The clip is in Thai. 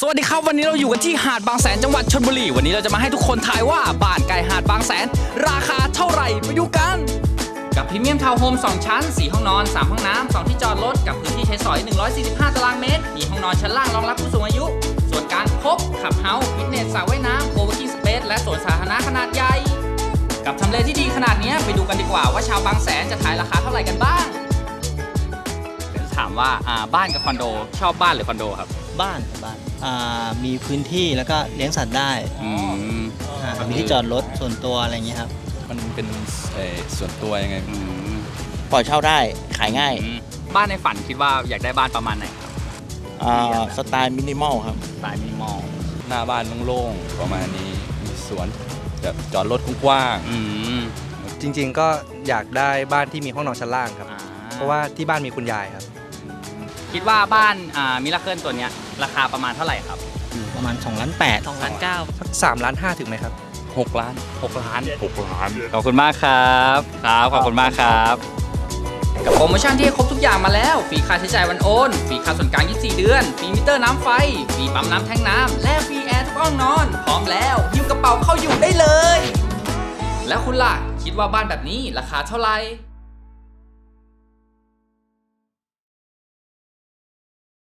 สวัสดีครับวันนี้เราอยู่กันที่หาดบางแสนจังหวัดชลบุรีวันนี้เราจะมาให้ทุกคนทายว่าบ้านไกลหาดบางแสน ราคาเท่าไหร่ไปดูกัน กับพรีเมียมทาวน์โฮม 2 ชั้น 4 ห้องนอน 3 ห้องน้ำ 2 ที่จอดรถกับพื้นที่ใช้สอย 145 ตารางเมตร มีห้องนอนชั้นล่างรองรับผู้สูงอายุ ส่วนกลางครบขับเฮาส์ฟิตเนสสระว่ายน้ำโคเวกิ้งสเปซและสวนสาธารณะขนาดใหญ่ กับทำเลที่ดีขนาดนี้ไปดูกันดีกว่าว่าชาวบางแสนจะทายราคาเท่าไหร่กันบ้างถามว่าอ่าบ้านกับคอนโดชอบบ้านหรือคอนโดครับ บ้านบ้าน อ่ามีพื้นที่แล้วก็เลี้ยงสัตว์ได้อืมอ่ามีที่จอดรถส่วนตัวอะไรอย่างเงี้ยครับ มันเป็นเอ่อส่วนตัวยังไงอืมปล่อยเช่าได้ขายง่ายอืมบ้านในฝันคิดว่าอยากได้บ้านประมาณไหนครับอ่าสไตล์มินิมอลครับ สไตล์มินิมอลหน้าบ้านโล่งๆประมาณนี้มีสวนแบบจอดรถกว้างอืมจริง ๆ ก็อยากได้บ้านที่มีห้องนอนชั้นล่างครับ อ่เพราะว่าที่บ้านมีคุณยายครับ คิดว่าบ้านอ่ามิราเคิลตัวเนี้ยราคาประมาณเท่าไหร่ครับอยู่ประมาณ2ล้าน8 2ล้าน9สัก3ล้าน5ถึงไหมครับๆ6ล้าน 6 ล้าน 6 ล้าน ขอบคุณมากครับครับ ขอบคุณมากครับ กับโปรโมชั่นที่ให้ครบทุกอย่างมาแล้ว ฟรีค่าใช้จ่ายวันโอน ฟรีค่าส่วนกลาง 24 เดือน ฟรีมิเตอร์น้ำไฟ ฟรีปั๊มน้ำแทงน้ำ และฟรีแอร์ทุกห้องนอน พร้อมแล้วยิ้มกระเป๋าเข้าอยู่ได้เลย แล้วคุณล่ะ คิดว่าบ้านแบบนี้ราคาเท่าไหร่